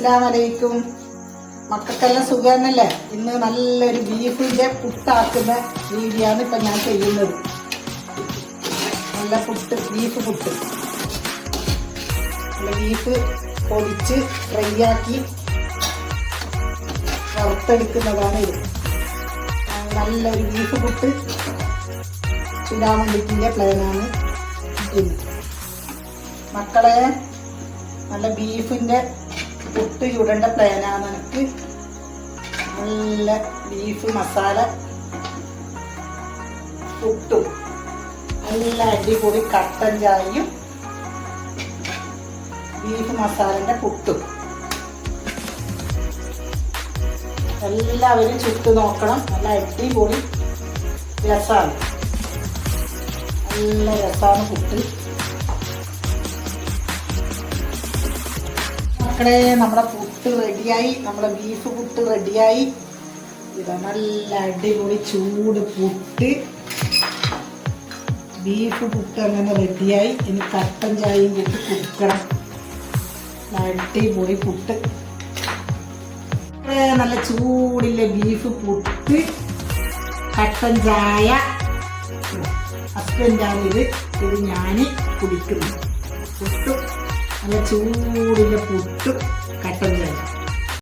അസ്സലാമു അലൈക്കും. മക്കൾക്കെല്ലാം സുഖമെന്നല്ലേ ഇന്ന് നല്ലൊരു ബീഫിന്റെ പുട്ടാക്കുന്ന രീതിയാണ് ഇപ്പം ഞാൻ ചെയ്യുന്നത്. നല്ല പുട്ട് ബീഫ് പുട്ട്. നല്ല ബീഫ് പൊടിച്ച് ഫ്രൈ ആക്കി വറുത്തെടുക്കുന്നതാണ് ഇത്. നല്ലൊരു ബീഫ് പുട്ട് ചുടാൻ പ്ലാനാണ് മക്കളെ നല്ല ബീഫിന്റെ പുട്ട് ചുടേണ്ട പ്ലാനാണ് എനിക്ക് നല്ല ബീഫ് മസാല പുട്ടും. നല്ല അടിപൊളി കട്ടൻ ചായയും ബീഫ് മസാലന്റെ പുട്ടും. എല്ലാവരും ചുട്ട് നോക്കണം. നല്ല അടിപൊളി രസമാണ് നല്ല രസമാണ് പുട്ട് മക്കളെ നമ്മുടെ പുട്ട് റെഡിയായി. നമ്മുടെ ബീഫ് പുട്ട് റെഡിയായി. ഇതാ നല്ല അടിപൊളി ചൂട് പുട്ട്. ബീഫ് പുട്ട് അങ്ങനെ റെഡിയായി. ഇനി കട്ടൻ ചായയും കൂട്ടി കുടിക്കണം. അടിപൊളി പുട്ട്. നല്ല ചൂടിലെ ബീഫ് പുട്ട്. കട്ടൻ ചായ. ഹസ്ബൻഡാണ് ഇത്. ഇത് ഞാൻ കുടിക്കുന്നു. പുട്ടും നല്ല ചൂടിലെ പുട്ട് കട്ടൻ